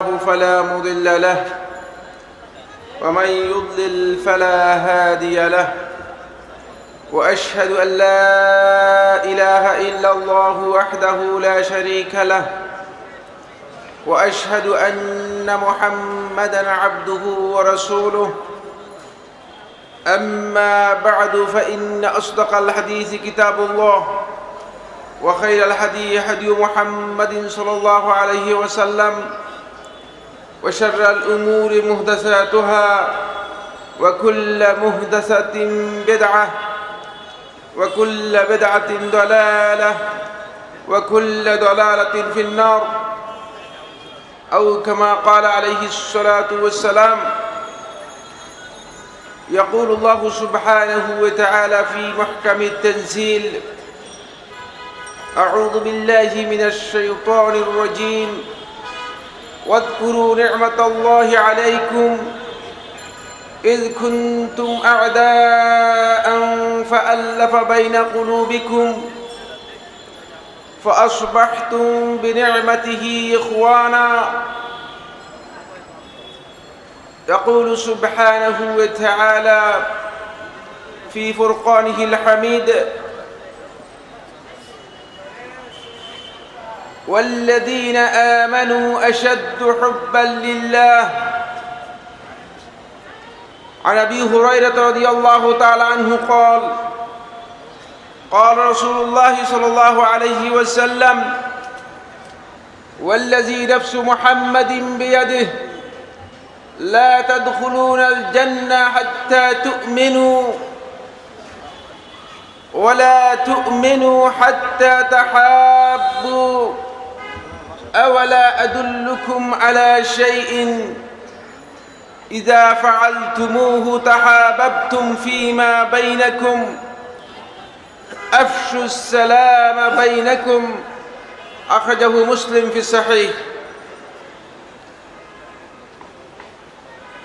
فلا مضل له. ومن يضلل فلا هادي له. وأشهد أن لا إله إلا الله وحده لا شريك له. وأشهد أن محمدا عبده ورسوله. أما بعد فإن أصدق الحديث كتاب الله. وخير الهدي هدي محمد صلى الله عليه وسلم. وشر الأمور مهدساتها وكل مهدسة بدعة وكل بدعة ضلالة وكل ضلالة في النار أو كما قال عليه الصلاة والسلام يقول الله سبحانه وتعالى في محكم التنزيل أعوذ بالله من الشيطان الرجيم واذكروا نعمة الله عليكم إذ كنتم أعداء فألف بين قلوبكم فأصبحتم بنعمته إخوانا. يقول سبحانه وتعالى في فرقانه الحميد والذين آمنوا أشد حبا لله. عن أبي هريرة رضي الله تعالى عنه قال قال رسول الله صلى الله عليه وسلم والذي نفس محمد بيده لا تدخلون الجنة حتى تؤمنوا ولا تؤمنوا حتى تحابوا. أولا أدلكم على شيء إذا فعلتموه تحاببتم فيما بينكم أفشوا السلام بينكم أخرجه مسلم في الصحيح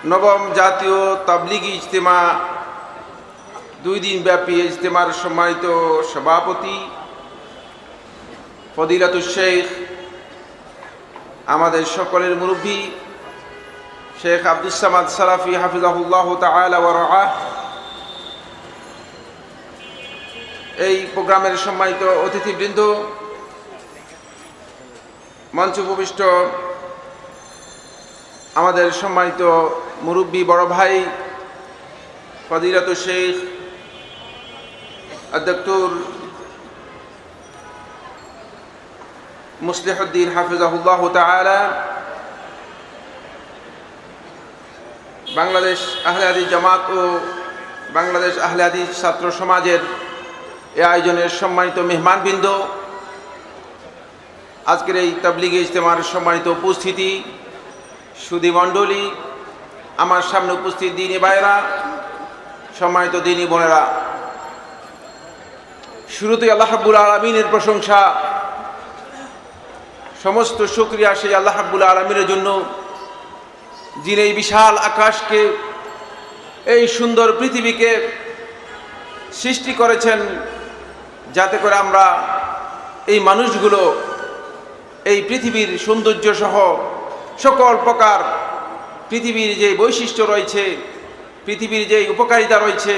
নবম জাতীয় তাবলিগি ইজতেমা দুই দিন ব্যাপী ইজতেমার সম্মানিত সভাপতি ফদিলাতুল শেখ আমাদের সকলের মুরব্বী শেখ আব্দুল সামাদ সালাফি হাফিজাহুল্লাহ তালাহ এই প্রোগ্রামের সম্মানিত অতিথিবৃন্দ মঞ্চ উপবিষ্ট আমাদের সম্মানিত মুরব্বী বড় ভাই ফদিরাত শেখ ডক্টর মুসলিহ উদ্দিন হাফিজাহুল্লাহ তাআলা, বাংলাদেশ আহলে হাদিস জামাত ও বাংলাদেশ আহলে হাদিস ছাত্র সমাজের এ আয়োজনের সম্মানিত মেহমানবৃন্দ, আজকের এই তাবলিগে ইজতেমার সম্মানিত উপস্থিতি, সুদী মণ্ডলী, আমার সামনে উপস্থিত দিনী ভাইরা সম্মানিত দিনী বোনেরা। শুরুতেই আল্লাহ হাব্বুল আলমিনের প্রশংসা সমস্ত শুক্রিয়া সেই আল্লাহ হাব্বুল আলমিনের জন্য, যিনি এই বিশাল আকাশকে, এই সুন্দর পৃথিবীকে সৃষ্টি করেছেন, যাতে করে আমরা এই মানুষগুলো, এই পৃথিবীর সৌন্দর্য সহ সকল প্রকার পৃথিবীর যে বৈশিষ্ট্য রয়েছে, পৃথিবীর যে উপকারিতা রয়েছে,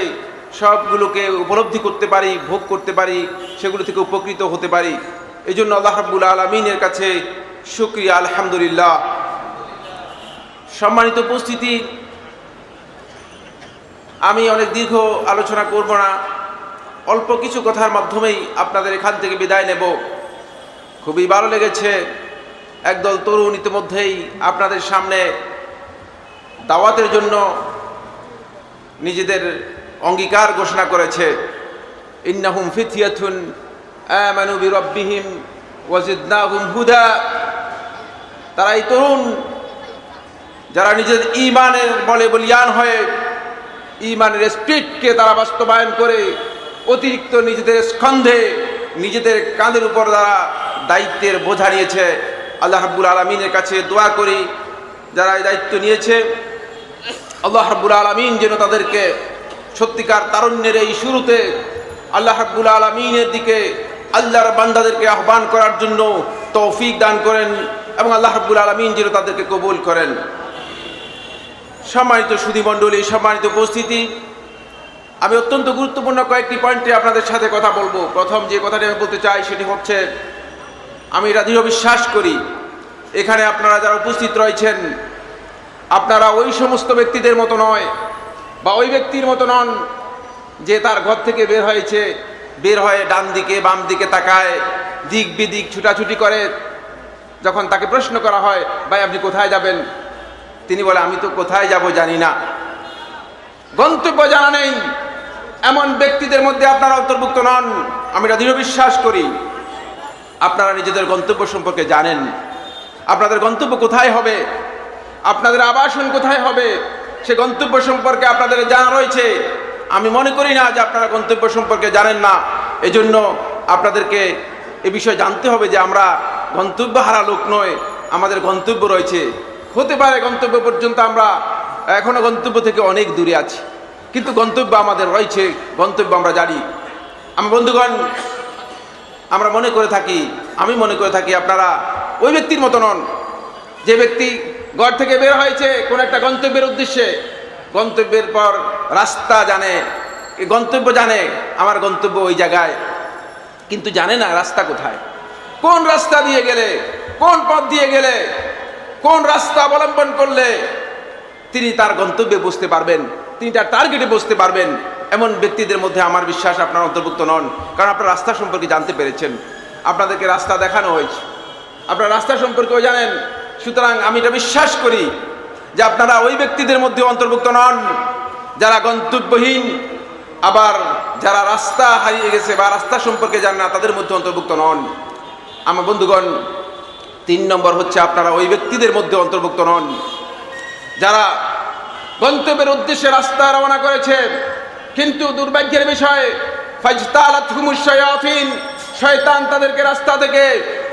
সবগুলোকে উপলব্ধি করতে পারি, ভোগ করতে পারি, সেগুলো থেকে উপকৃত হতে পারি। এই জন্য আল্লাহ রাব্বুল আলমিনের কাছে শুক্রিয়া, আলহামদুলিল্লাহ। সম্মানিত উপস্থিতি, আমি অনেক দীর্ঘ আলোচনা করব না। অল্প কিছু কথার মাধ্যমেই আপনাদের এখান থেকে বিদায় নেব। খুবই ভালো লেগেছে। একদল তরুণ ইতিমধ্যেই আপনাদের সামনে দাওয়াতের জন্য নিজেদের অঙ্গীকার ঘোষণা করেছে। ইন্নাহুম ফিথিয়াথুন আমানু বিরব্বিহিম ওয়াজিদনাহুম হুদা। তারা এই তরুণ, যারা নিজেদের ইমানের বলে বলিয়ান হয়ে ইমানের স্পিডকে তারা বাস্তবায়ন করে, অতিরিক্ত নিজেদের স্কন্ধে নিজেদের কাঁধের উপর তারা দায়িত্বের বোঝা নিয়েছে। আল্লাহ হাব্বুল আলমিনের কাছে দোয়া করি, যারা এই দায়িত্ব নিয়েছে, আল্লাহ হাব্বুল আলমিন যেন তাদেরকে সত্যিকার তারুণ্যের এই শুরুতে আল্লাহ হাব্বুল আলমিনের দিকে আল্লাহর বান্দাদেরকে আহ্বান করার জন্য তৌফিক দান করেন এবং আল্লাহ রাব্বুল আলমিন যেন তাদেরকে কবুল করেন। সম্মানিত সুধীমণ্ডলী সম্মানিত উপস্থিতি, আমি অত্যন্ত গুরুত্বপূর্ণ কয়েকটি পয়েন্টে আপনাদের সাথে কথা বলব। প্রথম যে কথাটি আমি বলতে চাই সেটি হচ্ছে, আমি এটা দৃঢ় বিশ্বাস করি, এখানে আপনারা যারা উপস্থিত রয়েছেন, আপনারা ওই সমস্ত ব্যক্তিদের মতো নয় বা ওই ব্যক্তির মতো নন যে তার ঘর থেকে বের হয়েছে। বের হয়ে ডান দিকে, বাম দিকে তাকায়, দিক বিদিক ছুটাছুটি করে। যখন তাকে প্রশ্ন করা হয়, ভাই, আপনি কোথায় যাবেন? তিনি বলে, আমি তো কোথায় যাব জানি না। গন্তব্য জানা নেই। এমন ব্যক্তিদের মধ্যে আপনারা অন্তর্ভুক্ত নন। আমি এটা দৃঢ় বিশ্বাস করি। আপনারা নিজেদের গন্তব্য সম্পর্কে জানেন। আপনাদের গন্তব্য কোথায় হবে? আপনাদের আবাসন কোথায় হবে? সে গন্তব্য সম্পর্কে আপনাদের জানা রয়েছে। আমি মনে করি না যে আপনারা গন্তব্য সম্পর্কে জানেন না। এজন্য আপনাদেরকে এ বিষয়ে জানতে হবে যে আমরা গন্তব্য হারা লোক নয়, আমাদের গন্তব্য রয়েছে। হতে পারে গন্তব্য পর্যন্ত আমরা এখনও গন্তব্য থেকে অনেক দূরে আছি, কিন্তু গন্তব্য আমাদের রয়েছে, গন্তব্য আমরা জানি। আমার বন্ধুগণ, আমরা মনে করে থাকি, আমি মনে করে থাকি আপনারা ওই ব্যক্তির মতো নন। যে ব্যক্তি ঘর থেকে বের হয়েছে কোন একটা গন্তব্যের উদ্দেশ্যে গন্তব্যের পর রাস্তা জানে গন্তব্য জানে, আমার গন্তব্য ওই জায়গায়। কিন্তু জানে না রাস্তা কোথায়। কোন রাস্তা দিয়ে গেলে, কোন পথ দিয়ে গেলে, কোন রাস্তা অবলম্বন করলে তিনি তার গন্তব্যে বসতে পারবেন, তিনি তার টার্গেটে বসতে পারবেন। এমন ব্যক্তিদের মধ্যে আমার বিশ্বাস আপনার অন্তর্ভুক্ত নন, কারণ আপনার রাস্তা সম্পর্কে জানতে পেরেছেন। আপনাদেরকে রাস্তা দেখানো হয়েছে। আপনার রাস্তা সম্পর্কেও জানেন, সুতরাং আমি এটা বিশ্বাস করি যে আপনারা ওই ব্যক্তিদের মধ্যে অন্তর্ভুক্ত নন, যারা গন্তব্যহীন, আবার যারা রাস্তা হারিয়ে গেছে বা রাস্তা সম্পর্কে জান না, তাদের মধ্যে অন্তর্ভুক্ত নন। আমার বন্ধুগণ, তিন নম্বর হচ্ছে আপনারা ওই ব্যক্তিদের মধ্যে অন্তর্ভুক্ত নন, যারা গন্তব্যের উদ্দেশ্যে রাস্তা রওনা করেছে, কিন্তু দুর্ভাগ্যের বিষয় শয়তান তাদেরকে রাস্তা থেকে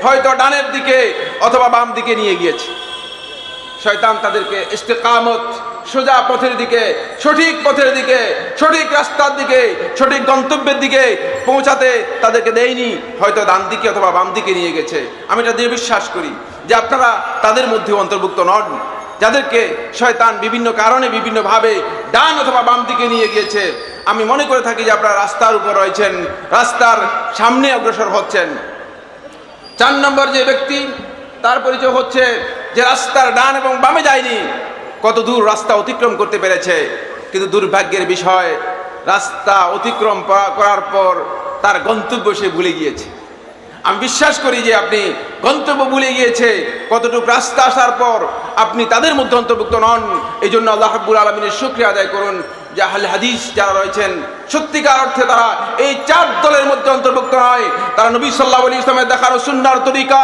হয়তো ডানের দিকে অথবা বাম দিকে নিয়ে গিয়েছে। শয়তান তাদেরকে ইস্তেকামত, সোজা পথের দিকে, সঠিক পথের দিকে, সঠিক রাস্তার দিকে, সঠিক গন্তব্যের দিকে পৌঁছাতে তাদেরকে দেয়নি, হয়তো ডান দিকে অথবা বাম দিকে নিয়ে গেছে। আমি এটা দিয়ে বিশ্বাস করি যে আপনারা তাদের মধ্যে অন্তর্ভুক্ত নন, যাদেরকে শয়তান বিভিন্ন কারণে, বিভিন্নভাবে ডান অথবা বাম দিকে নিয়ে গিয়েছে। আমি মনে করে থাকি যে আপনারা রাস্তার উপর রয়েছেন, রাস্তার সামনে অগ্রসর হচ্ছেন। চার নম্বর যে ব্যক্তি, তার পরিচয় হচ্ছে যে রাস্তার ডান এবং বামে যায়নি, কত দূর রাস্তা অতিক্রম করতে পেরেছে। কিন্তু দুর্ভাগ্যের বিষয়, রাস্তা অতিক্রম করার পর তার গন্তব্য সে ভুলে গিয়েছে। আমি বিশ্বাস করি যে আপনি গন্তব্য ভুলে গিয়েছে, কতটুকু রাস্তা আসার পর আপনি তাদের মধ্যে অন্তর্ভুক্ত নন। এই জন্য আল্লাহ হাবুল আলমিনের শুক্রিয়া আদায় করুন। যারা রয়েছেন, সত্যিকার অর্থে তারা এই মধ্যে অন্তর্ভুক্ত নয়। তারা নবী তরিকা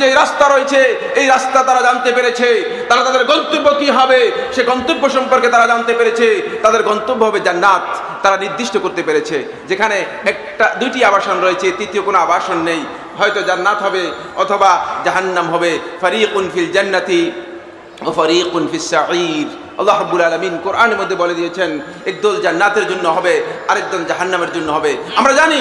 যে রাস্তা রয়েছে, এই রাস্তা তারা জানতে পেরেছে। তারা তাদের গন্তব্য কি হবে, সে গন্তব্য সম্পর্কে তারা জানতে পেরেছে। তাদের গন্তব্য হবে জান্নাত, তারা নির্দিষ্ট করতে পেরেছে। যেখানে একটা, দুইটি আবাসন রয়েছে, তৃতীয় কোনো আবাসন নেই। হয়তো জান্নাত হবে, অথবা জাহান্নাম হবে। ফারিকুন ফিল জান্নাতি, ও ফারিকুন ফিস আল্লাহ রাব্বুল আলামিন কোরআনের মধ্যে বলে দিয়েছেন একদল জান্নাতের জন্য হবে আরেকদল জাহান্নামের জন্য হবে। আমরা জানি,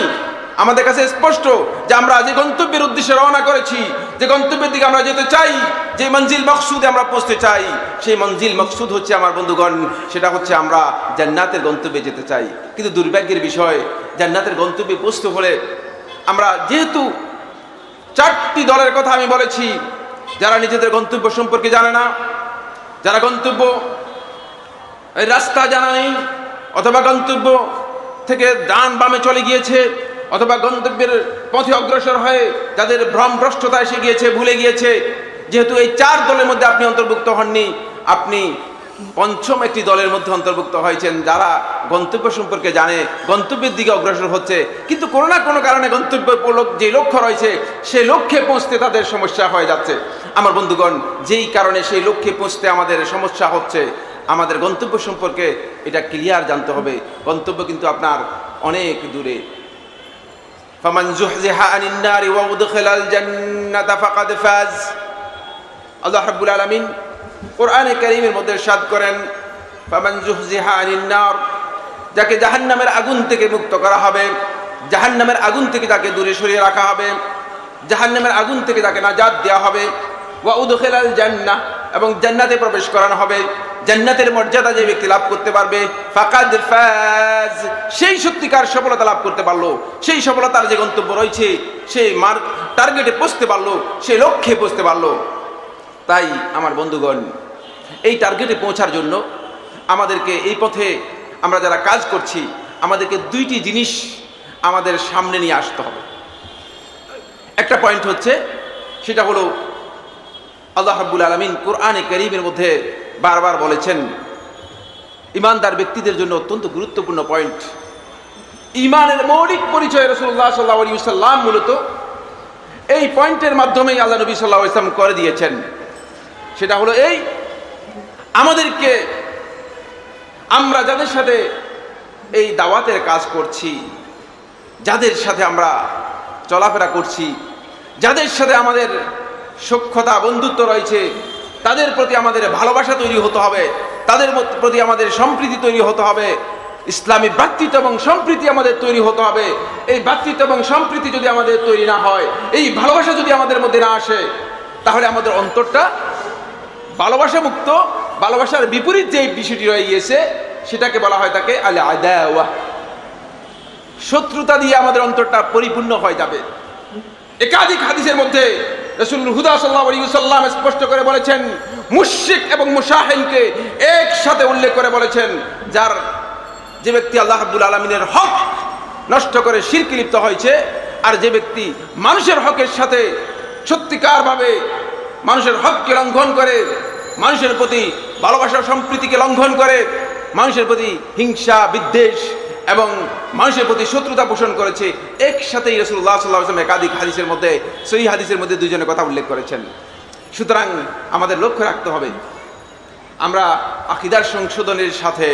আমাদের কাছে স্পষ্ট যে আমরা যে গন্তব্যের উদ্দেশ্যে রওনা করেছি, যে গন্তব্যের দিকে আমরা যেতে চাই, যে মঞ্জিল মকসুদে আমরা পৌঁছতে চাই, সেই মঞ্জিল মকসুদ হচ্ছে আমার বন্ধুগণ, সেটা হচ্ছে আমরা জান্নাতের গন্তব্যে যেতে চাই। কিন্তু দুর্ভাগ্যের বিষয়, জান্নাতের গন্তব্যে পৌঁছতে হলে আমরা যেহেতু চারটি দলের কথা আমি বলেছি, যারা নিজেদের গন্তব্য সম্পর্কে জানে না, যারা গন্তব্য রাস্তা জানা নেই অথবা গন্তব্য থেকে ডান বামে চলে গিয়েছে, অথবা গন্তব্যের পথে অগ্রসর হয়ে যাদের ভ্রমভ্রষ্টতা এসে গিয়েছে, ভুলে গিয়েছে, যেহেতু এই চার দলের মধ্যে আপনি অন্তর্ভুক্ত হননি, আপনি পঞ্চম একটি দলের মধ্যে অন্তর্ভুক্ত হয়েছেন, যারা গন্তব্য সম্পর্কে জানে, গন্তব্যের দিকে অগ্রসর হচ্ছে, কিন্তু কোনো না কোনো কারণে গন্তব্য যে লক্ষ্য রয়েছে সেই লক্ষ্যে পৌঁছতে তাদের সমস্যা হয়ে যাচ্ছে। আমার বন্ধুগণ, যেই কারণে সেই লক্ষ্যে পৌঁছতে আমাদের সমস্যা হচ্ছে আমাদের গন্তব্য সম্পর্কে এটা ক্লিয়ার জানতে হবে। গন্তব্য কিন্তু আপনার অনেক দূরে। আল্লাহ রাব্বুল আলামিন কোরআনে কারীমের মধ্যে সাদ করেন যাকে জাহান্নামের আগুন থেকে মুক্ত করা হবে, জাহান্নামের আগুন থেকে তাকে দূরে সরিয়ে রাখা হবে, জাহান্নামের আগুন থেকে তাকে নাজাদ দেওয়া হবে, ওয়া উদখেলাল জান্নাহ, এবং জান্নাতে প্রবেশ করানো হবে। জান্নাতের মর্যাদা যে ব্যক্তি লাভ করতে পারবে, ফাকাদ ফাজ, সেই সত্যিকার সফলতা লাভ করতে পারল, সেই সফলতার যে গন্তব্য রয়েছে সেই মার টার্গেটে পৌঁছতে পারল সেই লক্ষ্যে পৌঁছতে পারল। তাই আমার বন্ধুগণ, এই টার্গেটে পৌঁছার জন্য আমাদেরকে এই পথে আমরা যারা কাজ করছি, আমাদেরকে দুইটি জিনিস আমাদের সামনে নিয়ে আসতে হবে। একটা পয়েন্ট হচ্ছে, সেটা হলো আল্লাহ রাব্বুল আলমিন কোরআনে করিমের মধ্যে বারবার বলেছেন, ইমানদার ব্যক্তিদের জন্য অত্যন্ত গুরুত্বপূর্ণ পয়েন্ট। ইমানের মৌলিক পরিচয় রসুল্লাহ সাল্লাহ আলী সাল্লাম মূলত এই পয়েন্টের মাধ্যমেই আল্লাহ নবী সাল্লাহ ইসলাম করে দিয়েছেন। সেটা হলো এই, আমাদেরকে আমরা যাদের সাথে এই দাওয়াতের কাজ করছি, যাদের সাথে আমরা চলাফেরা করছি, যাদের সাথে আমাদের সক্ষতা বন্ধুত্ব রয়েছে তাদের প্রতি আমাদের ভালোবাসা তৈরি হতে হবে, তাদের প্রতি আমাদের সম্প্রীতি তৈরি হতে হবে, ইসলামী ভ্রাতৃত্ব এবং সম্প্রীতি আমাদের তৈরি হতে হবে। এই ভ্রাতৃত্ব এবং সম্প্রীতি যদি আমাদের তৈরি না হয়, এই ভালোবাসা যদি আমাদের মধ্যে না আসে, তাহলে আমাদের অন্তরটা ভালোবাসা মুক্ত, ভালোবাসার বিপরীত যে বিষয়টি রয়ে গিয়েছে, সেটাকে বলা হয় তাকে আলে আদাওয়া শত্রুতা দিয়ে আমাদের অন্তরটা পরিপূর্ণ হয়ে যাবে। একাধিক হাদিসের মধ্যে রসুল হুদা সাল্লাহ স্পষ্ট করে বলেছেন মুশিক এবং মুশাহিনকে একসাথে উল্লেখ করে বলেছেন, যার যে ব্যক্তি আল্লাহ আব্দুল আলমিনের হক নষ্ট করে শিরকি লিপ্ত হয়েছে, আর যে ব্যক্তি মানুষের হকের সাথে সত্যিকারভাবে মানুষের হককে লঙ্ঘন করে, মানুষের প্রতি ভালোবাসা সম্প্রীতিকে লঙ্ঘন করে, মানুষের প্রতি হিংসা, বিদ্বেষ এবং মানুষের প্রতি শত্রুতা পোষণ করেছে, একসাথেই রসুল্লাহ সাল্লাহ আসলাম একাধিক হাদিসের মধ্যে সেই হাদিসের মধ্যে দুজনের কথা উল্লেখ করেছেন। সুতরাং আমাদের লক্ষ্য রাখতে হবে, আমরা আকিদার সংশোধনের সাথে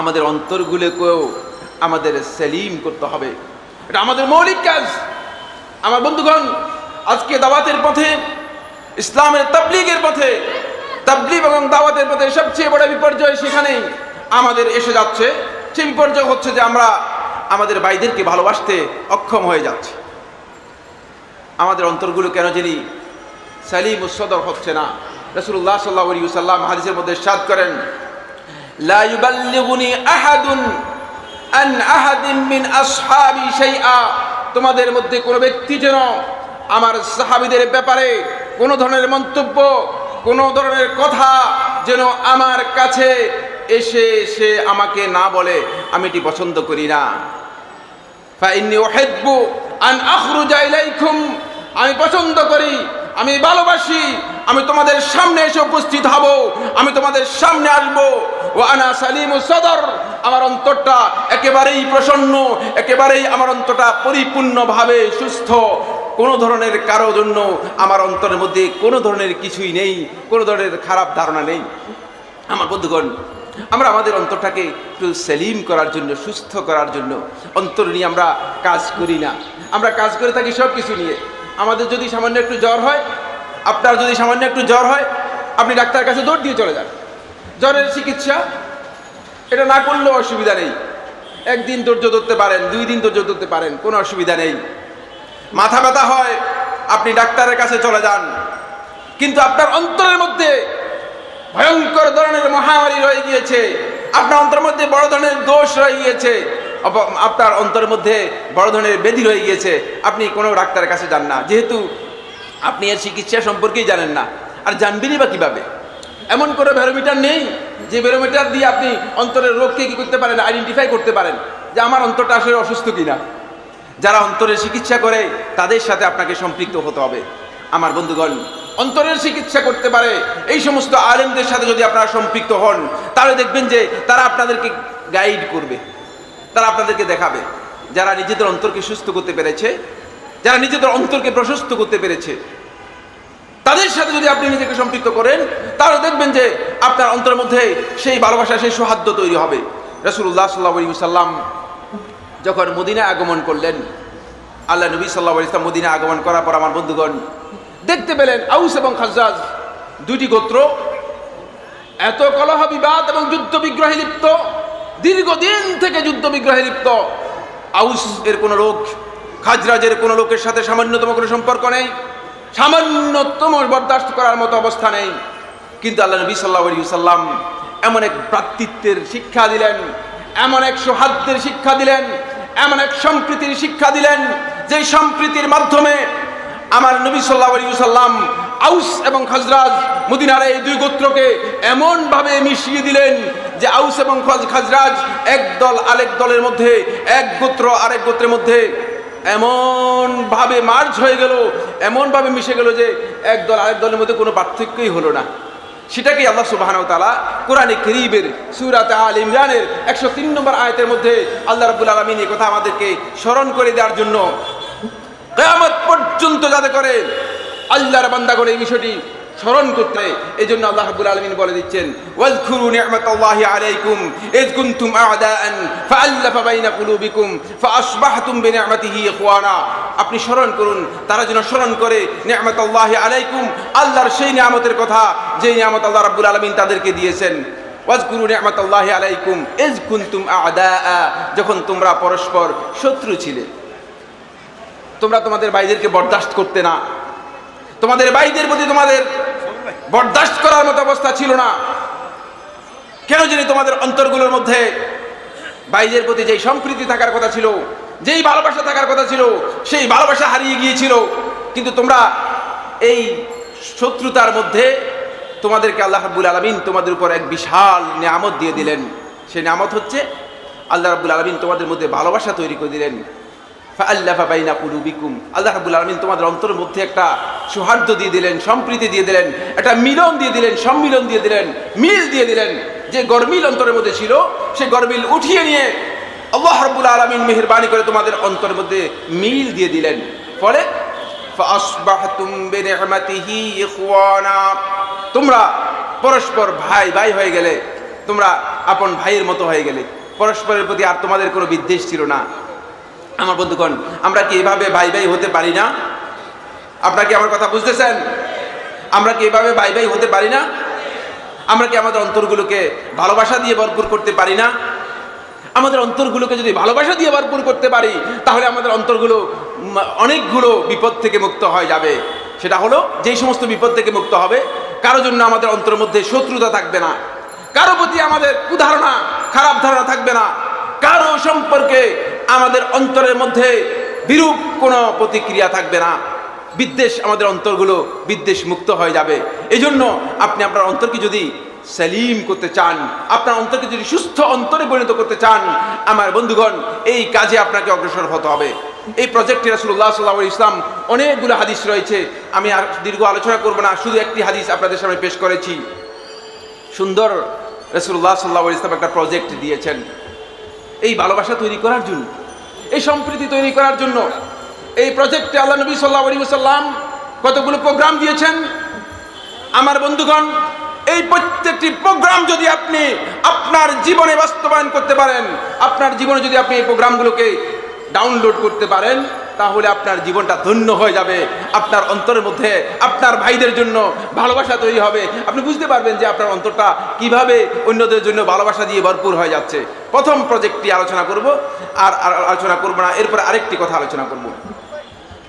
আমাদের অন্তরগুলোকেও আমাদের সেলিম করতে হবে। এটা আমাদের মৌলিক কাজ। আমার বন্ধুগণ, আজকে দাওয়াতের পথে, ইসলামের তাবলিগের পথে, তাবলিগ এবং দাওয়াতের পথে সবচেয়ে বড় বিপর্যয় সেখানেই আমাদের এসে যাচ্ছে। সেই বিপর্যয় হচ্ছে যে আমরা আমাদের ভাইদেরকে ভালোবাসতে অক্ষম হয়ে যাচ্ছি। আমাদের অন্তরগুলো কেন জানি সালিম উসদর হচ্ছে না। রসুল্লাহ সাল্লাহ আলী সাল্লাম হাদিসের মধ্যে সাদ করেন তোমাদের মধ্যে কোনো ব্যক্তি যেন আমার সাহাবিদের ব্যাপারে কোনো ধরনের মন্তব্য, কোনো ধরনের কথা যেন আমার কাছে এসে সে আমাকে না বলে, আমি এটি পছন্দ করি না। আমি পছন্দ করি, আমি ভালোবাসি, আমি তোমাদের সামনে এসে উপস্থিত হব, আমি তোমাদের সামনে আসব। ও আনা সালিম সদর আমার অন্তরটা একেবারেই প্রসন্ন, একেবারেই আমার অন্তরটা পরিপূর্ণভাবে সুস্থ। কোনো ধরনের কারও জন্য আমার অন্তরের মধ্যে কোনো ধরনের কিছুই নেই, কোনো ধরনের খারাপ ধারণা নেই। আমার বন্ধুগণ আমরা আমাদের অন্তরটাকে একটু সেলিম করার জন্য, সুস্থ করার জন্য। অন্তর নিয়ে আমরা কাজ করি না। আমরা কাজ করে থাকি সব কিছু নিয়ে। আমাদের যদি সামান্য একটু জ্বর হয়, আপনার যদি সামান্য একটু জ্বর হয়, আপনি ডাক্তারের কাছে দৌড় দিয়ে চলে যান। জ্বরের চিকিৎসা, এটা না করলেও অসুবিধা নেই। একদিন ধৈর্য ধরতে পারেন, দুই দিন ধৈর্য ধরতে পারেন, কোনো অসুবিধা নেই। মাথা ব্যথা হয়, আপনি ডাক্তারের কাছে চলে যান। কিন্তু আপনার অন্তরের মধ্যে ভয়ঙ্কর ধরনের মহামারী রয়ে গিয়েছে। আপনার অন্তরের মধ্যে বড় ধরনের দোষ রয়ে গিয়েছে। আপনার অন্তরের মধ্যে বড় ধরনের ব্যাধি রয়ে গিয়েছে। আপনি কোনো ডাক্তারের কাছে যান না। যেহেতু আপনি এর চিকিৎসা সম্পর্কেই জানেন না। আর জানবেনই বা কীভাবে? এমন কোনো ব্যারোমিটার নেই যে ব্যারোমিটার দিয়ে আপনি অন্তরের রোগকে কী করতে পারেন আইডেন্টিফাই করতে পারেন যে আমার অন্তরটা আসলে অসুস্থ কিনা। যারা অন্তরের চিকিৎসা করে, তাদের সাথে আপনাকে সম্পৃক্ত হতে হবে। আমার বন্ধুগণ অন্তরের চিকিৎসা করতে পারে। এই সমস্ত আলেমদের সাথে যদি আপনারা সম্পৃক্ত হন, তাহলে দেখবেন যে তারা আপনাদেরকে গাইড করবে। তারা আপনাদেরকে দেখাবে। যারা নিজেদের অন্তরকে সুস্থ করতে পেরেছে, যারা নিজেদের অন্তরকে প্রশস্ত করতে পেরেছে, তাদের সাথে যদি আপনি নিজেকে সম্পৃক্ত করেন, তাহলে দেখবেন যে আপনার অন্তরের মধ্যে সেই ভালোবাসা, সেই সৌহার্দ্য তৈরি হবে। রসুল্লাহ সাল্লাহ সাল্লাম যখন মদিনা আগমন করলেন, আল্লাহ নবী সাল্লাহ ইসলাম মদিনা আগমন করার পর আমার বন্ধুগণ দেখতে পেলেন আউস এবং খাজ্জাজ, দুটি গোত্র। এত কলহ বিবাদ এবং যুদ্ধ বিগ্রহে লিপ্ত, দীর্ঘদিন থেকে যুদ্ধ বিগ্রহে লিপ্ত। আউস এর কোনো লোক খাজরাজের কোনো লোকের সাথে সামান্যতম কোনো সম্পর্ক নেই, সামান্যতম বরদাস্ত করার মতো অবস্থা নেই। কিন্তু আল্লাহ নবী সাল্লাহ সাল্লাম এমন এক ভ্রাতৃত্বের শিক্ষা দিলেন, এমন এক সৌহার্দ্যের শিক্ষা দিলেন, এমন এক সম্প্রীতির শিক্ষা দিলেন যে সম্প্রীতির মাধ্যমে আমার নবী সাল্লাহ আলী সাল্লাম আউস এবং খাজরাজ মদিনার এই দুই গোত্রকে এমন ভাবে মিশিয়ে দিলেন যে আউস এবং খজ- খাজরাজ এক দল আরেক দলের মধ্যে, এক গোত্র আরেক গোত্রের মধ্যে এমন ভাবে মার্চ হয়ে গেল এমন ভাবে মিশে গেল যে এক দল আরেক দলের মধ্যে কোনো পার্থক্যই হলো না। সেটাকে আল্লাহ সুবাহান তালা কোরআনে করিবের সুরাত আল ইমরানের একশো তিন নম্বর আয়তের মধ্যে আল্লাহ রাবুল আলমিন এই কথা আমাদেরকে স্মরণ করে দেওয়ার জন্য কেয়ামত পর্যন্ত যাতে করে আল্লাহর বান্দা করে এই বিষয়টি স্মরণ করতে। এই জন্য আল্লাহ রাব্বুল আলামিন বলে দিচ্ছেন, ওয়াজকুরু নি'মাতাল্লাহি আলাইকুম ইয কুনতুম আ'দাআন ফাআল্লাফা বাইনা কুলুবিকুম ফাআসবাহতুম বিনি'মাতিহি ইখওয়ানা আপনি স্মরণ করুন, তারা যেন স্মরণ করে নি'মাতাল্লাহি আলাইকুম, আল্লাহর সেই নিয়ামতের কথা যে নিয়ামত আল্লাহ রাব্বুল আলামিন তাদেরকে দিয়েছেন ওয়াজকুরু নি'মাতাল্লাহি আলাইকুম ইয কুনতুম আ'দাআ, যখন তোমরা পরস্পর শত্রু ছিলে তোমরা তোমাদের ভাইদেরকে বরদাস্ত করতে না। তোমাদের ভাইদের প্রতি তোমাদের বরদাস্ত করার মতো অবস্থা ছিল না। কেন জানি তোমাদের অন্তরগুলোর মধ্যে ভাইদের প্রতি যেই সম্প্রীতি থাকার কথা ছিল, যেই ভালোবাসা থাকার কথা ছিল, সেই ভালোবাসা হারিয়ে গিয়েছিল। কিন্তু তোমরা এই শত্রুতার মধ্যে তোমাদেরকে আল্লাহ রাব্বুল আলমিন তোমাদের উপর এক বিশাল নিয়ামত দিয়ে দিলেন। সেই নিয়ামত হচ্ছে আল্লাহ রাব্বুল আলমিন তোমাদের মধ্যে ভালোবাসা তৈরি করে দিলেন। ফাআল্লাফা বাইনা কুলুবিকুম। আল্লাহ রাব্বুল আলামিন তোমাদের অন্তরের মধ্যে একটা সৌহার্দ্য দিয়ে দিলেন, সম্প্রীতি দিয়ে দিলেন, একটা মিলন দিয়ে দিলেন, সম্মিলন দিয়ে দিলেন, মিল দিয়ে দিলেন। যে গরমিল অন্তরের মধ্যে ছিল সেই গরমিল উঠিয়ে নিয়ে আল্লাহ রাব্বুল আলামিন মেহেরবানি করে তোমাদের অন্তরের মধ্যে মিল দিয়ে দিলেন। ফলে তোমরা পরস্পর ভাই ভাই হয়ে গেলে, তোমরা আপন ভাইয়ের মতো হয়ে গেলে, পরস্পরের প্রতি আর তোমাদের কোনো বিদ্বেষ ছিল না। আমার বন্ধুগণ, আমরা কি এভাবে ভাই ভাই হতে পারি না? আপনারা কি আমার কথা বুঝতেছেন? আমরা কি এভাবে ভাই ভাই হতে পারি না? আমরা কি আমাদের অন্তরগুলোকে ভালোবাসা দিয়ে ভরপুর করতে পারি না? আমাদের অন্তরগুলোকে যদি ভালোবাসা দিয়ে ভরপুর করতে পারি, তাহলে আমাদের অন্তরগুলো অনেকগুলো বিপদ থেকে মুক্ত হয়ে যাবে। সেটা হলো, যেই সমস্ত বিপদ থেকে মুক্ত হবে, কারও জন্য আমাদের অন্তরের মধ্যে শত্রুতা থাকবে না। কারও প্রতি আমাদের কুধারণা খারাপ ধারণা থাকবে না। কারও সম্পর্কে আমাদের অন্তরের মধ্যে বিরূপ কোনো প্রতিক্রিয়া থাকবে না। বিদ্বেষ আমাদের অন্তরগুলো বিদ্বেষ মুক্ত হয়ে যাবে। এই জন্য আপনি আপনার অন্তরকে যদি সেলিম করতে চান, আপনার অন্তরকে যদি সুস্থ অন্তরে পরিণত করতে চান, আমার বন্ধুগণ, এই কাজে আপনাকে অগ্রসর হতে হবে। এই প্রজেক্টে রাসুল্লাহ সাল্লাহ ইসলাম অনেকগুলো হাদিস রয়েছে। আমি আর দীর্ঘ আলোচনা করব না, শুধু একটি হাদিস আপনাদের সামনে পেশ করেছি। সুন্দর রসুল্লাহ সাল্লাহ ইসলাম একটা প্রজেক্ট দিয়েছেন। এই ভালোবাসা তৈরি করার জন্য, এই সম্প্রীতি তৈরি করার জন্য, এই প্রজেক্টে আল্লাহ নবী সাল্লাহ আলী সাল্লাম কতগুলো প্রোগ্রাম দিয়েছেন। আমার বন্ধুগণ, এই প্রত্যেকটি প্রোগ্রাম যদি আপনি আপনার জীবনে বাস্তবায়ন করতে পারেন, আপনার জীবনে যদি আপনি এই প্রোগ্রামগুলোকে ডাউনলোড করতে পারেন, তাহলে আপনার জীবনটা ধন্য হয়ে যাবে। আপনার অন্তরের মধ্যে, আপনার ভাইদের জন্য ভালোবাসা তৈরি হবে। আপনি বুঝতে পারবেন যে আপনার অন্তরটা কীভাবে অন্যদের জন্য ভালোবাসা দিয়ে ভরপুর হয়ে যাচ্ছে। প্রথম প্রজেক্টটি আলোচনা করব, আর আলোচনা করব না, এরপর আরেকটি কথা আলোচনা করব।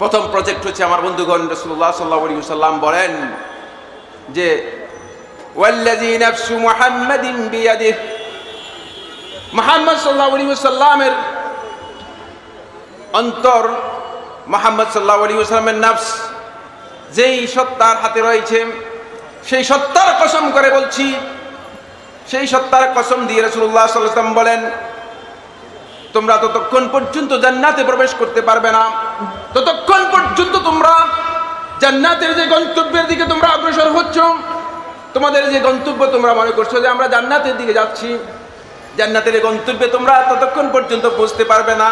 প্রথম প্রজেক্ট হচ্ছে আমার বন্ধুগণ রসুল্লাহ সাল্লাহ আলী সাল্লাম বলেন যে, ওয়াল্লাযী নাফসু মুহাম্মাদিন বিয়াদিহি। মুহাম্মদ ওয়াসাল্লামের অন্তর, মুহাম্মদ ওয়াসাল্লামের নফস, যেই সত্তার হাতে রয়েছে, সেই সত্তার কসম করে বলছি সেই সত্তার কসম দিয়ে রাসূলুল্লাহ সাল্লাল্লাহু আলাইহি বলেন, তোমরা ততক্ষণ পর্যন্ত জান্নাতে প্রবেশ করতে পারবে না। ততক্ষণ পর্যন্ত তোমরা জান্নাতের যে গন্তব্যের দিকে তোমরা অগ্রসর হচ্ছ, তোমাদের যে গন্তব্য তোমরা মনে করছ যে আমরা জান্নাতের দিকে যাচ্ছি, জান্নাতের গন্তব্যে তোমরা ততক্ষণ পর্যন্ত পৌঁছতে পারবে না।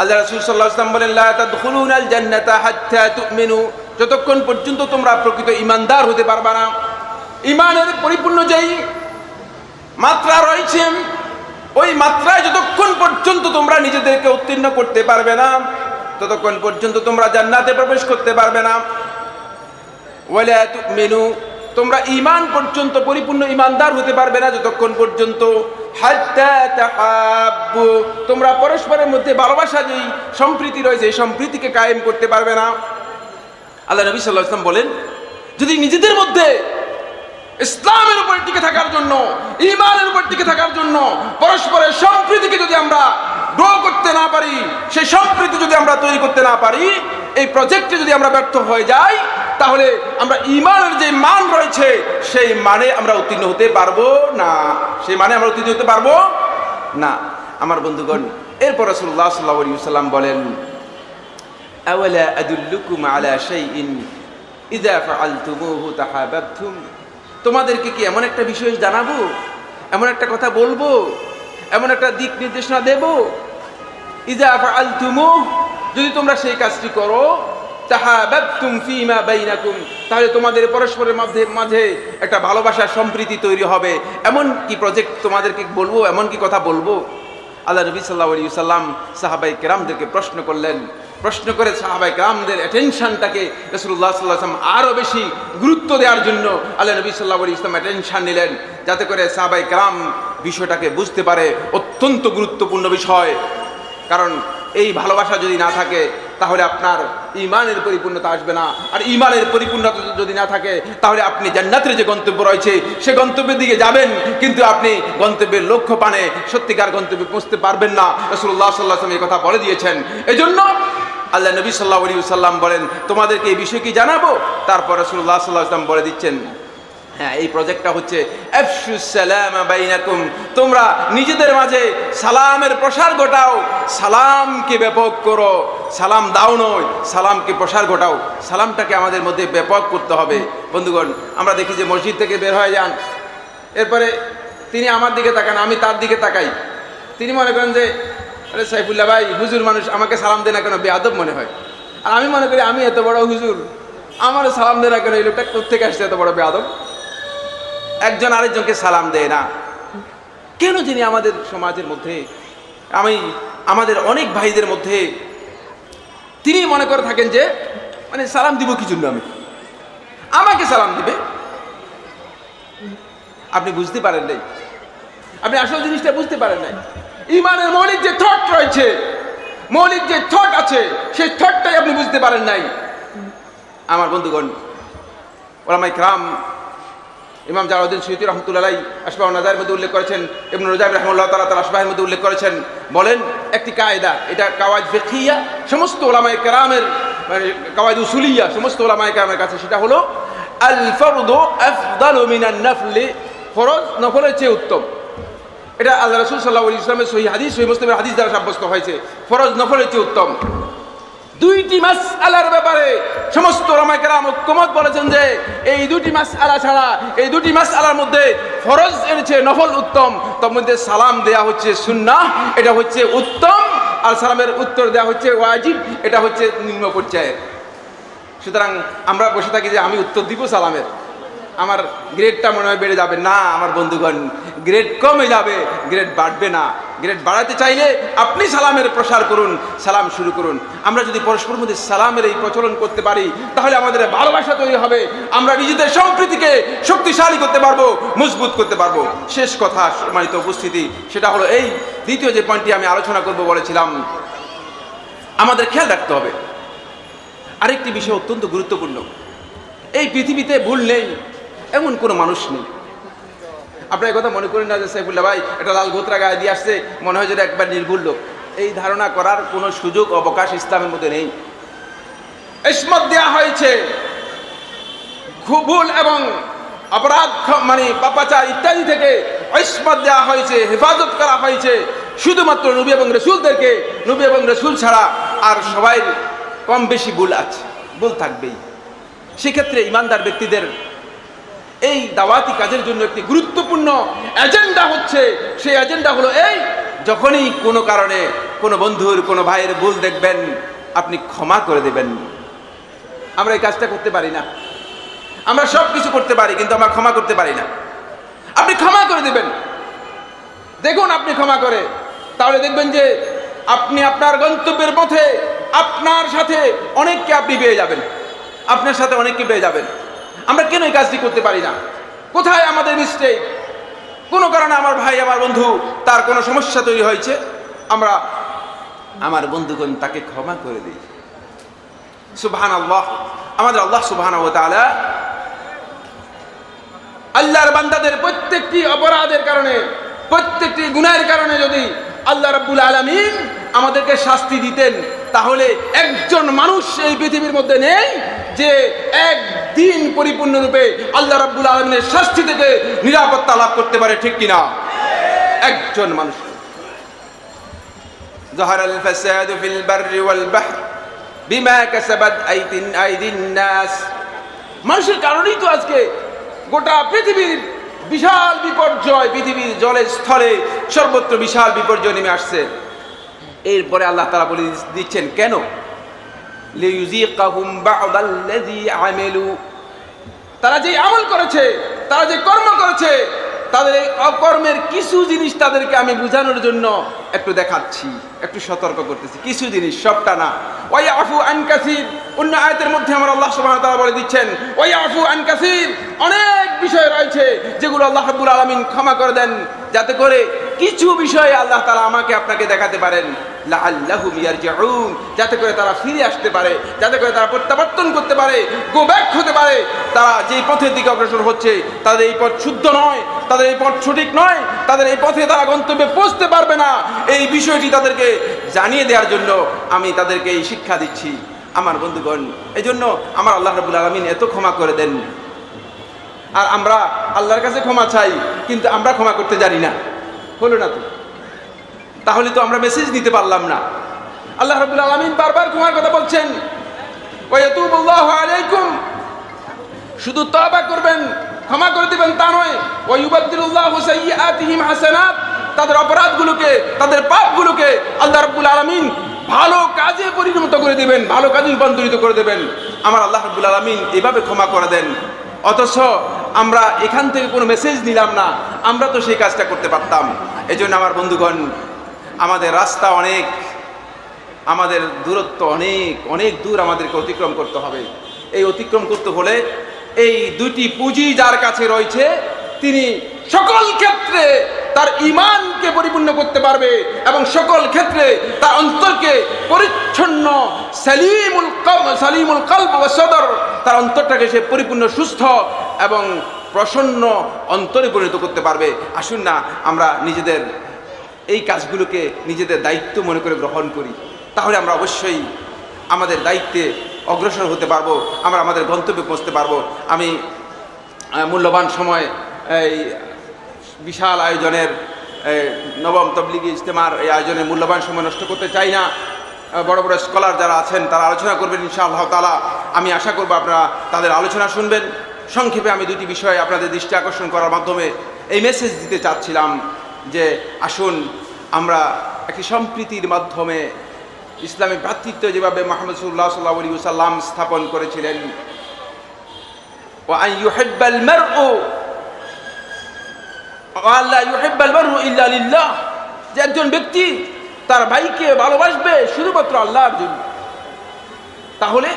আল্লাহ রাসূল আলাইহি বলেন যতক্ষণ পর্যন্ত তোমরা প্রকৃত ইমানদার হতে পারবে না ঈমানের পরিপূর্ণ যেই মাত্রা রয়েছে, ওই মাত্রায় যতক্ষণ পর্যন্ত তোমরা নিজেদেরকে উত্তীর্ণ করতে পারবে না, ততক্ষণ পর্যন্ত তোমরা জান্নাতে প্রবেশ করতে পারবে না। তুমিনু, তোমরা ঈমান পর্যন্ত, পরিপূর্ণ ইমানদার হতে পারবে না যতক্ষণ পর্যন্ত। তোমরা পরস্পরের মধ্যে ভালোবাসা যেই সম্প্রীতি রয়েছে এই সম্প্রীতিকে কায়েম করতে পারবে না। আল্লাহ নবী সাল্লাহ ইসলাম বলেন, যদি নিজেদের মধ্যে ইসলামের উপর টিকে থাকার জন্য ইমানের উপর টিকে থাকার জন্য, পরস্পরের সম্প্রীতিকে যদি আমরা গ্রো করতে না পারি, সেই সম্প্রীতি যদি আমরা তৈরি করতে না পারি, এই প্রজেক্টে যদি আমরা ব্যর্থ হয়ে যাই, তাহলে আমরা ইমানের যে মান রয়েছে, সেই মানে আমরা উত্তীর্ণ হতে পারব না। সেই মানে আমরা উত্তীর্ণ হতে পারব না। আমার বন্ধুগণ, এরপর রসুল্লাহ সাল্লাহ সাল্লাম বলেন, আওয়ালা আদুল্লুকুম আলা শাইইন? ইযা ফাআলতুমুহু তাহাবাবতুম? তোমাদেরকে কি এমন একটা বিষয় জানাব? এমন একটা কথা বলব? এমন একটা দিক নির্দেশনা দেব? ইজা ফাআলতুমু যদি তোমরা সেই কাজটি করো, তাহাবাবতুম ফীমা তাহলে তোমাদের পরস্পরের মধ্যে, মাঝে একটা ভালোবাসার সম্প্রীতি তৈরি হবে। এমন কি প্রজেক্ট তোমাদেরকে বলব? এমন কি কথা বলব? আল্লাহ নবী সাল্লাহ আলী সাল্লাম সাহাবাই কেরামদেরকে প্রশ্ন করলেন প্রশ্ন করে সাহাবাই কেরামদের অ্যাটেনশনটাকে রসুল্লাহ সাল্লাম আরও বেশি গুরুত্ব দেওয়ার জন্য আল্লাহ নবী সাল্লাহ ইসলাম অ্যাটেনশন নিলেন, যাতে করে সাহাবাই কেরাম বিষয়টাকে বুঝতে পারে। অত্যন্ত গুরুত্বপূর্ণ বিষয়। কারণ এই ভালোবাসা যদি না থাকে, তাহলে আপনার ইমানের পরিপূর্ণতা আসবে না। আর ইমানের পরিপূর্ণতা যদি না থাকে, তাহলে আপনি জান্নাতের যে গন্তব্য রয়েছে, সে গন্তব্যের দিকে যাবেন, কিন্তু আপনি গন্তব্যের লক্ষ্য পানে সত্যিকার গন্তব্যে পৌঁছতে পারবেন না। রসুল্লাহ সাল্লাহ এই কথা বলে দিয়েছেন। এই জন্য আল্লাহ নবী সাল্লাহ আলী সাল্লাম বলেন, তোমাদেরকে এই বিষয় কি জানাব? তারপর রসুল্লাহ সাল্লাহ আসলাম বলে দিচ্ছেন হ্যাঁ এই প্রজেক্টটা হচ্ছে তোমরা নিজেদের মাঝে সালামের প্রসার ঘটাও, সালামকে ব্যাপক করো, সালাম দাও নয়, সালামকে প্রসার ঘটাও, সালামটাকে আমাদের মধ্যে ব্যাপক করতে হবে। বন্ধুগণ, আমরা দেখি যে মসজিদ থেকে বের হয়ে যান, এরপরে তিনি আমার দিকে তাকান, আমি তার দিকে তাকাই। তিনি মনে করেন যে আরে সাইফুল্লাহ ভাই, হুজুর মানুষ আমাকে সালাম দেয় না কেন? বেয়াদব মনে হয়। আর আমি মনে করি আমি এত বড় হুজুর আমারও সালাম দেয় না কেন? এই লোকটা কোথেকে আসছে এত বড় বেয়াদব একজন আরেকজনকে সালাম দেয় না। কেন যিনি আমাদের সমাজের মধ্যে, আমি, আমাদের অনেক ভাইদের মধ্যে তিনি মনে করে থাকেন যে মানে সালাম দিব কি জন্য আমি? আমাকে সালাম দিবে। আপনি বুঝতে পারেন নাই। আপনি আসল জিনিসটা বুঝতে পারেন নাই। ইমানের মৌলিক যে থট রয়েছে, মৌলিক যে থট আছে, সেই থটটাই আপনি বুঝতে পারেন নাই। আমার বন্ধুগণ ওলামাই ক্রাম, ইমাম জালাউদ্দিন সৈয়দ রহমতুল্লাহ আসবাহ নাজার মধ্যে উল্লেখ করেছেন এবং রোজাব রহমুল্লাহ তালা তার আসবাহের মধ্যে উল্লেখ করেছেন। বলেন, একটি কায়দা, এটা কাওয়াজ ফেকিয়া সমস্ত ওলামাই কেরামের মানে কাওয়াজ উসুলিয়া, সমস্ত ওলামাই কেরামের কাছে সেটা হলো আল ফরদু আফদালু মিনান নফলি, ফরজ নফলের চেয়ে উত্তম। এটা আল্লাহ রসুল সাল্লাহ ইসলামের সহি হাদিস, সহি মুসলিমের হাদিস দ্বারা সাব্যস্ত হয়েছে। ফরজ নফল চেয়ে উত্তম। দুইটি মাস আলার ব্যাপারে সমস্ত রামাইকেরাম ঐক্যমত বলেছেন যে, এই দুটি মাস আলা ছাড়া, এই দুটি মাস আলার মধ্যে ফরজ এনেছে নফল উত্তম। তার মধ্যে সালাম দেয়া হচ্ছে সুন্নাহ, এটা হচ্ছে উত্তম। আর সালামের উত্তর দেয়া হচ্ছে ওয়াজিব, এটা হচ্ছে নিম্ন পর্যায়ের। সুতরাং আমরা বসে থাকি যে আমি উত্তর দিব সালামের। আমার গ্রেডটা মনে হয় বেড়ে যাবে। না, আমার বন্ধুগণ গ্রেড কমে যাবে গ্রেড বাড়বে না। গ্রেড বাড়াতে চাইলে আপনি সালামের প্রসার করুন, সালাম শুরু করুন। আমরা যদি পরস্পর মধ্যে সালামের এই প্রচলন করতে পারি, তাহলে আমাদের ভালোবাসা তৈরি হবে। আমরা নিজেদের সম্প্রীতিকে শক্তিশালী করতে পারব, মজবুত করতে পারব। শেষ কথা, সম্মানিত উপস্থিতি, সেটা হলো এই দ্বিতীয় যে পয়েন্টটি আমি আলোচনা করব বলেছিলাম, আমাদের খেয়াল রাখতে হবে। আরেকটি বিষয় অত্যন্ত গুরুত্বপূর্ণ। এই পৃথিবীতে ভুল নেই। এমন কোনো মানুষ নেই। আপনার কথা মনে করেন না যে সাইফুল্লাহ ভাই একটা লাল গোত্রা গায়ে দিয়ে আসছে, মনে হয় যে একবার নির্ভুল লোক। এই ধারণা করার কোনো সুযোগ, অবকাশ ইসলামের মধ্যে নেই। ইসমত দেওয়া হয়েছে। ভুল এবং অপরাধ মানে পাপাচার ইত্যাদি থেকে ঐসমত দেওয়া হয়েছে, হেফাজত করা হয়েছে। শুধুমাত্র নবী এবং রসুলদেরকে, নবী এবং রসুল ছাড়া আর সবাই কম বেশি ভুল আছে, ভুল থাকবেই। সেক্ষেত্রে ইমানদার ব্যক্তিদের এই দাওয়াতি কাজের জন্য একটি গুরুত্বপূর্ণ এজেন্ডা হচ্ছে। সেই এজেন্ডা হলো এই, যখনই কোনো কারণে কোনো বন্ধুর, কোনো ভাইয়ের ভুল দেখবেন, আপনি ক্ষমা করে দেবেন। আমরা এই কাজটা করতে পারি না। আমরা সব কিছু করতে পারি, কিন্তু আমরা ক্ষমা করতে পারি না। আপনি ক্ষমা করে দেবেন। দেখুন আপনি ক্ষমা করে। তাহলে দেখবেন যে আপনি আপনার গন্তব্যের পথে, আপনার সাথে অনেককে আপনি পেয়ে যাবেন। আপনার সাথে অনেককে পেয়ে যাবেন। আমরা কেন এই কাজটি করতে পারি না? কোথায় আমাদের মিস্টেক কোনো কারণে আমার ভাই, আমার বন্ধু, তার কোনো সমস্যা তৈরি হয়েছে? আমরা আমার বন্ধুগণ তাকে ক্ষমা করে দিই। সুবহান আল্লাহ আমাদের আল্লাহ সুবহান আল্লাহর বান্দাদের প্রত্যেকটি অপরাধের কারণে, প্রত্যেকটি গুনাহের কারণে যদি আল্লাহ রাব্বুল আলামিন আমাদেরকে শাস্তি দিতেন তাহলে একজন মানুষ এই পৃথিবীর মধ্যে নেই যে একদিন পরিপূর্ণরূপে আল্লাহ রাব্বুল আলামিনের শাস্তি থেকে নিরাপত্তা লাভ করতে পারে ঠিক কিনা একজন মানুষ ظهر الفساد في البر والبحر بما كسبت أيدي أيدي الناس মানুষের কারণেই তো আজকে গোটা পৃথিবীর বিশাল বিপর্যয় পৃথিবীর জলে স্থলে সর্বত্র বিশাল বিপর্যয় নেমে আসছে এরপরে আল্লাহ তারা বলে দিচ্ছেন, কেন? তারা যে আমল করেছে, তারা যে কর্ম করেছে, তাদের এই অকর্মের কিছু জিনিস তাদেরকে আমি বোঝানোর জন্য একটু দেখাচ্ছি, একটু সতর্ক করতেছি। কিছু জিনিস, সবটা না। ওই আফু আন কাসির। অন্য আয়াতের মধ্যে আমার আল্লাহ ওয়া তাআলা বলে দিচ্ছেন ওই আফু আন কাসির। অনেক বিষয় রয়েছে যেগুলো আল্লাহ রাব্বুল আলামিন ক্ষমা করে দেন, যাতে করে কিছু বিষয়ে আল্লাহ তারা আমাকে আপনাকে দেখাতে পারেন। যাতে করে তারা ফিরে আসতে পারে, যাতে করে তারা প্রত্যাবর্তন করতে পারে, গো ব্যাক হতে পারে। তারা যেই পথের দিকে অগ্রসর হচ্ছে, তাদের এই পথ শুদ্ধ নয়, তাদের এই পথ সঠিক নয়, তাদের এই পথে তারা গন্তব্যে পৌঁছতে পারবে না। এই বিষয়টি তাদেরকে জানিয়ে দেওয়ার জন্য আমি তাদেরকে এই শিক্ষা দিচ্ছি। আমার বন্ধুগণ এই জন্য আমার আল্লাহ রাবুল আলমিন এত ক্ষমা করে দেন। আর আমরা আল্লাহর কাছে ক্ষমা চাই, কিন্তু আমরা ক্ষমা করতে জানি না। হলো না তো? তাহলে তো আমরা মেসেজ দিতে পারলাম না। আল্লাহ রাবুল আলমিন বারবার ক্ষমার কথা বলছেন শুধু তবা করবেন, ক্ষমা করে দিবেন তা নয় ওয়াইউবাদদিলুল্লাহু সাইয়্যাতিহিম হাসানাত। তাদের অপরাধগুলোকে, তাদের পাপগুলোকে আল্লাহ রাব্বুল আলামিন ভালো কাজে পরিণত করে দিবেন, ভালো কাজে রূপান্তরিত করে দেবেন। আমার আল্লাহ রাব্বুল আলামিন এভাবে ক্ষমা করে দেন। অথচ আমরা এখান থেকে কোনো মেসেজ নিলাম না, আমরা তো সেই কাজটা করতে পারতাম। এই আমার বন্ধুগণ আমাদের রাস্তা অনেক, আমাদের দূরত্ব অনেক অনেক দূর আমাদেরকে অতিক্রম করতে হবে। এই অতিক্রম করতে হলে এই দুটি পুঁজি যার কাছে রয়েছে, তিনি সকল ক্ষেত্রে তার ইমানকে পরিপূর্ণ করতে পারবে এবং সকল ক্ষেত্রে তার অন্তরকে পরিচ্ছন্ন, সালিমুল সালিমুল কল্প সদর, তার অন্তরটাকে সে পরিপূর্ণ, সুস্থ এবং প্রসন্ন অন্তরে পরিণত করতে পারবে। আসুন না, আমরা নিজেদের এই কাজগুলোকে নিজেদের দায়িত্ব মনে করে গ্রহণ করি, তাহলে আমরা অবশ্যই আমাদের দায়িত্বে অগ্রসর হতে পারব, আমরা আমাদের গন্তব্যে পৌঁছতে পারব। আমি মূল্যবান সময় এই বিশাল আয়োজনের নবম তবলিগি ইজতেমার এই আয়োজনে মূল্যবান সময় নষ্ট করতে চাই না। বড় বড় স্কলার যারা আছেন, তারা আলোচনা করবেন ইনশাআল্লাহ তালা আমি আশা করব আপনারা তাদের আলোচনা শুনবেন। সংক্ষেপে আমি দুটি বিষয় আপনাদের দৃষ্টি আকর্ষণ করার মাধ্যমে এই মেসেজ দিতে চাচ্ছিলাম। যে আসুন, আমরা একটি সম্প্রীতির মাধ্যমে ইসলামী ভ্রাতৃত্ব যেভাবে মাহমুদ সুল্লাহ সাল্লাহ আলী সাল্লাম স্থাপন করেছিলেন। ও আই ইউহেব্বাল মার ও আল্লাহ যে একজন ব্যক্তি তার ভাইকে ভালোবাসবে শুধুমাত্র আল্লাহর জন্য। তাহলে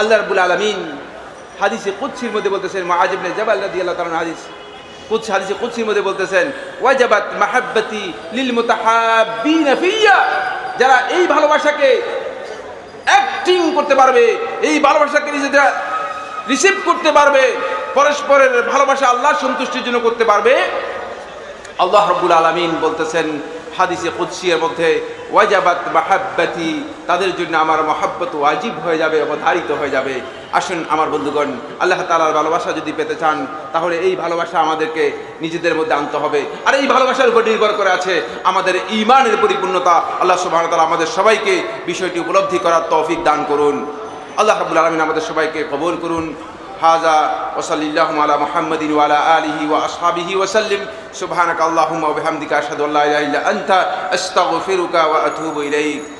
আল্লাহ রবুল আলমিন হাদিসে কুচ্ছির মধ্যে বলতেছেন মা আজিবনে জাবাল দিয়ে আল্লাহ তার হাদিস মধ্যে বলতেছেন যারা এই ভালোবাসাকে অ্যাক্টিং করতে পারবে, এই ভালোবাসাকে নিজেরা রিসিভ করতে পারবে, পরস্পরের ভালোবাসা আল্লাহ সন্তুষ্টির জন্য করতে পারবে। আল্লাহ রব্বুল আলমিন বলতেছেন হাদিসে কুৎসিয়ার মধ্যে, ওয়াজাবাত মাহাব্বাতি, তাদের জন্য আমার মহাব্বত ওয়াজিব হয়ে যাবে, অবধারিত হয়ে যাবে। আসুন আমার বন্ধুগণ, আল্লাহ তালার ভালোবাসা যদি পেতে চান, তাহলে এই ভালোবাসা আমাদেরকে নিজেদের মধ্যে আনতে হবে। আর এই ভালোবাসার উপর নির্ভর করে আছে আমাদের ইমানের পরিপূর্ণতা। আল্লাহ সুবাহ তালা আমাদের সবাইকে বিষয়টি উপলব্ধি করার তৌফিক দান করুন। আল্লাহ রাবুল আলমিন আমাদের সবাইকে কবুল করুন। হাজা ওসলিল্লাহ আলা মুহাম্মদিন ওয়ালা আলিহি ওয়া আসহাবিহি ওয়াসাল্লিম সুবহানাক আল্লাহুম্মা ওয়া বিহামদিকা আশহাদু আল্লা ইলাহা ইল্লা আনতা। আস্তাগফিরুকা ওয়া আতুবু ইলাইক।